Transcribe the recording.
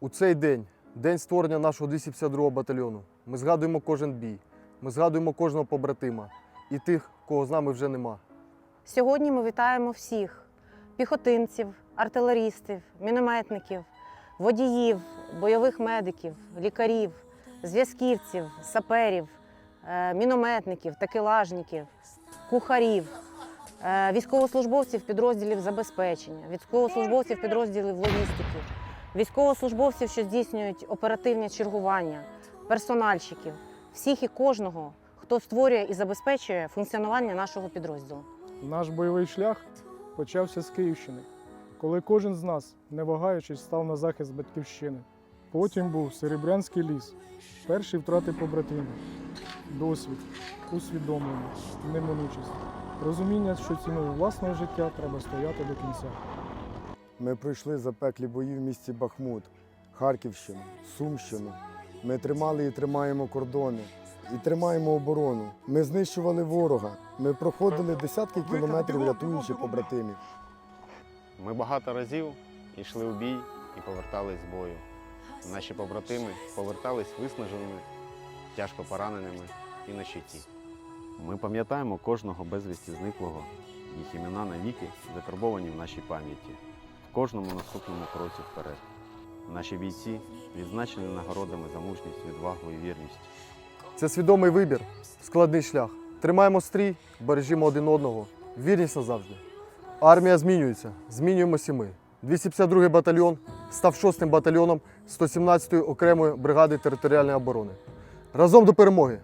У цей день, день створення нашого 252 батальйону, ми згадуємо кожен бій, ми згадуємо кожного побратима і тих, кого з нами вже нема. Сьогодні ми вітаємо всіх піхотинців, артилерістів, мінометників, водіїв, бойових медиків, лікарів, зв'язківців, саперів, е, мінометників, такелажників, кухарів, е, військовослужбовців підрозділів забезпечення, військовослужбовців підрозділів логістики, військовослужбовців, що здійснюють оперативне чергування, персональщиків, всіх і кожного, хто створює і забезпечує функціонування нашого підрозділу. Наш бойовий шлях почався з Київщини, коли кожен з нас, не вагаючись, став на захист батьківщини. Потім був Серебрянський ліс, перші втрати побратимів, досвід, усвідомлення, неминучість, розуміння, що ціною власного життя треба стояти до кінця. Ми пройшли запеклі бої в місті Бахмут, Харківщину, Сумщину. Ми тримали і тримаємо кордони, і тримаємо оборону. Ми знищували ворога. Ми проходили десятки кілометрів, рятуючи побратимів. Ми багато разів йшли у бій і повертались з бою. Наші побратими повертались виснаженими, тяжко пораненими і на щиті. Ми пам'ятаємо кожного безвісті зниклого, їх імена навіки закарбовані в нашій пам'яті, кожному наступному кроці вперед. Наші бійці відзначені нагородами за мужність, відвагу і вірність. Це свідомий вибір, складний шлях. Тримаємо стрій, бережімо один одного, вірність назавжди. Армія змінюється, змінюємося ми. 252 батальйон став 6-м батальйоном 117-ї окремої бригади територіальної оборони. Разом до перемоги!